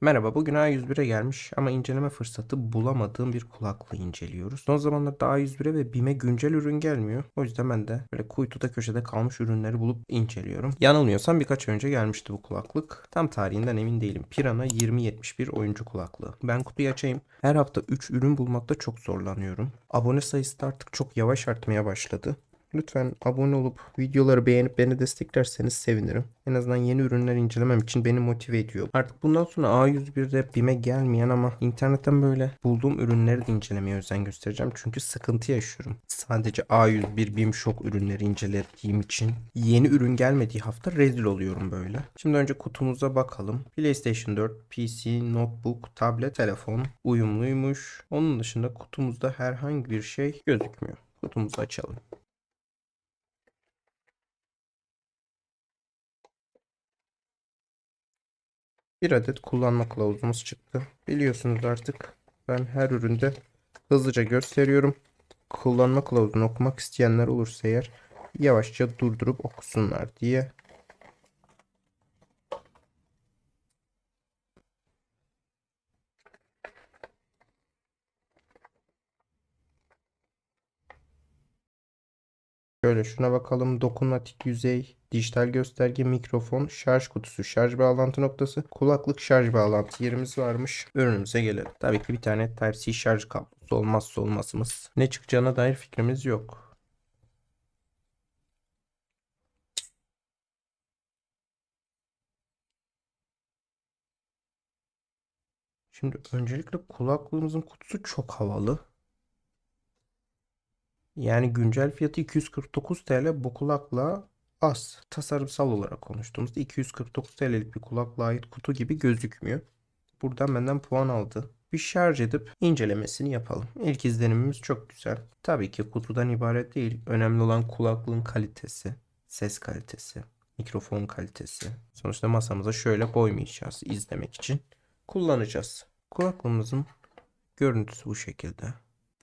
Merhaba, bugün A101'e gelmiş ama inceleme fırsatı bulamadığım bir kulaklığı inceliyoruz. Son zamanlarda A101'e ve BİM'e güncel ürün gelmiyor. O yüzden ben de böyle kuytuda köşede kalmış ürünleri bulup inceliyorum. Yanılmıyorsam birkaç önce gelmişti bu kulaklık. Tam tarihinden emin değilim. Pirana 2071 oyuncu kulaklığı. Ben kutuyu açayım. Her hafta 3 ürün bulmakta çok zorlanıyorum. Abone sayısı da artık çok yavaş artmaya başladı. Lütfen abone olup videoları beğenip beni desteklerseniz sevinirim. En azından yeni ürünler incelemem için beni motive ediyor. Artık bundan sonra A101'de BİM'e gelmeyen ama internetten böyle bulduğum ürünleri de incelemeye özen göstereceğim. Çünkü sıkıntı yaşıyorum. Sadece A101 BİM Şok ürünleri incelediğim için yeni ürün gelmediği hafta rezil oluyorum böyle. Şimdi önce kutumuza bakalım. PlayStation 4, PC, notebook, tablet, telefon uyumluymuş. Onun dışında kutumuzda herhangi bir şey gözükmüyor. Kutumuzu açalım. Bir adet kullanma kılavuzumuz çıktı. Biliyorsunuz artık ben her üründe hızlıca gösteriyorum. Kullanma kılavuzunu okumak isteyenler olursa eğer yavaşça durdurup okusunlar diye. Şöyle şuna bakalım. Dokunmatik yüzey, dijital gösterge, mikrofon, şarj kutusu, şarj bağlantı noktası, kulaklık şarj bağlantı yerimiz varmış. Ürünümüze gelelim. Tabii ki bir tane Type-C şarj kablosu olmazsa olmazımız. Ne çıkacağına dair fikrimiz yok. Şimdi öncelikle kulaklığımızın kutusu çok havalı. Yani güncel fiyatı 249 TL bu kulaklığa az. Tasarımsal olarak konuştuğumuzda 249 TL'lik bir kulaklığa ait kutu gibi gözükmüyor. Buradan benden puan aldı. Bir şarj edip incelemesini yapalım. İlk izlenimimiz çok güzel. Tabii ki kutudan ibaret değil. Önemli olan kulaklığın kalitesi, ses kalitesi, mikrofon kalitesi. Sonuçta masamıza şöyle koymayacağız izlemek için. Kullanacağız. Kulaklığımızın görüntüsü bu şekilde.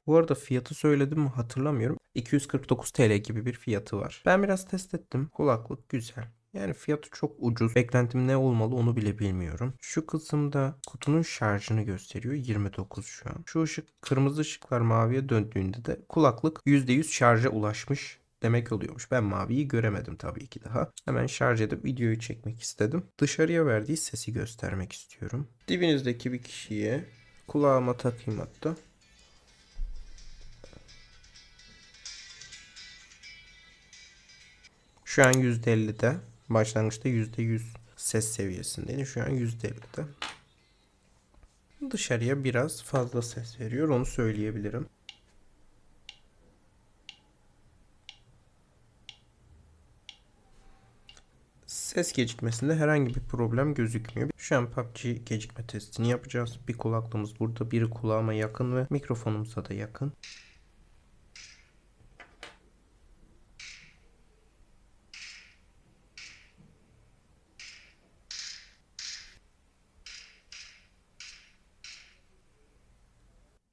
Bu arada fiyatı söyledim mi hatırlamıyorum. 249 TL gibi bir fiyatı var. Ben biraz test ettim. Kulaklık güzel. Yani fiyatı çok ucuz. Beklentim ne olmalı onu bile bilmiyorum. Şu kısımda kutunun şarjını gösteriyor. 29 şu an. Şu ışık kırmızı ışıklar maviye döndüğünde de kulaklık %100 şarja ulaşmış demek oluyormuş. Ben maviyi göremedim tabii ki daha. Hemen şarj edip videoyu çekmek istedim. Dışarıya verdiği sesi göstermek istiyorum. Dibinizdeki bir kişiye kulağıma takayım hatta. Şu an %50'de. Başlangıçta %100 ses seviyesindeydi. Şu an %50'de. Dışarıya biraz fazla ses veriyor. Onu söyleyebilirim. Ses gecikmesinde herhangi bir problem gözükmüyor. Şu an PUBG gecikme testini yapacağız. Bir kulaklığımız burada, biri kulağıma yakın ve mikrofonumuza da yakın.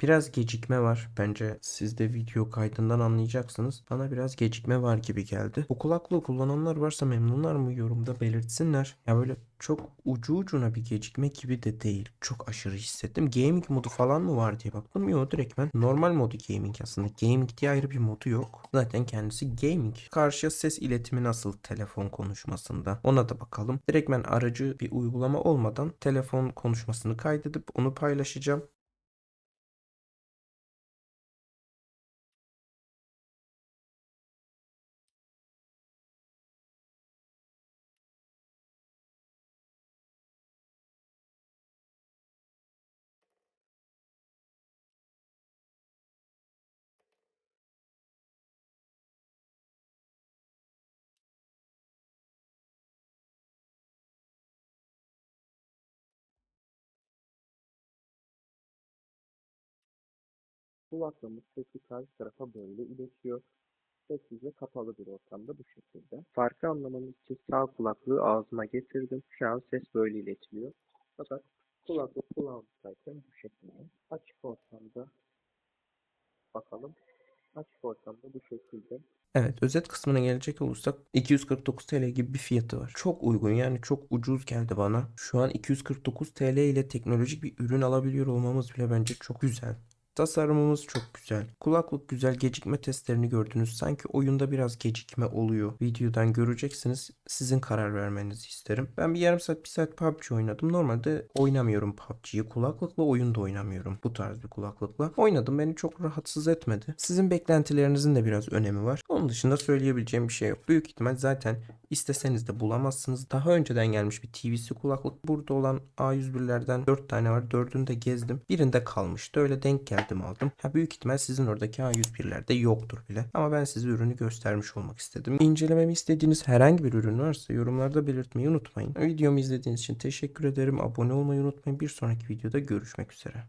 Biraz gecikme var. Bence siz de video kaydından anlayacaksınız. Bana biraz gecikme var gibi geldi. Bu kulaklığı kullananlar varsa memnunlar mı yorumda belirtsinler. Ya böyle çok ucu ucuna bir gecikme gibi de değil. Çok aşırı hissettim. Gaming modu falan mı var diye baktım. Yok direkt ben normal modu gaming aslında. Gaming diye ayrı bir modu yok. Zaten kendisi gaming. Karşıya ses iletimi nasıl telefon konuşmasında? Ona da bakalım. Direkt ben aracı bir uygulama olmadan telefon konuşmasını kaydedip onu paylaşacağım. Kulaklığımız sesi karşı tarafa böyle iletiyor. Sessiz ve kapalı bir ortamda bu şekilde. Farkı anlamanız için sağ kulaklığı ağzıma getirdim. Şu an ses böyle iletiliyor. Fakat kulaklık kulağımızdayken bu şekilde. Açık ortamda bakalım. Açık ortamda bu şekilde Evet özet kısmına gelecek olursak 249 TL gibi bir fiyatı var. Çok uygun yani çok ucuz geldi bana. Şu an 249 TL ile teknolojik bir ürün alabiliyor olmamız bile bence çok güzel. Tasarımımız çok güzel. Kulaklık güzel. Gecikme testlerini gördünüz. Sanki oyunda biraz gecikme oluyor. Videodan göreceksiniz. Sizin karar vermenizi isterim. Ben bir yarım saat bir saat PUBG oynadım. Normalde oynamıyorum PUBG'yi. Kulaklıkla oyunda oynamıyorum. Bu tarz bir kulaklıkla. Oynadım. Beni çok rahatsız etmedi. Sizin beklentilerinizin de biraz önemi var. Onun dışında söyleyebileceğim bir şey yok. Büyük ihtimal zaten isteseniz de bulamazsınız. Daha önceden gelmiş bir TVC kulaklık. Burada olan A101'lerden 4 tane var. 4'ünü de gezdim. Birinde kalmıştı. Öyle denk geldim aldım. Ha, büyük ihtimal sizin oradaki A101'lerde yoktur bile. Ama ben size ürünü göstermiş olmak istedim. İncelememi istediğiniz herhangi bir ürün varsa yorumlarda belirtmeyi unutmayın. Videomu izlediğiniz için teşekkür ederim. Abone olmayı unutmayın. Bir sonraki videoda görüşmek üzere.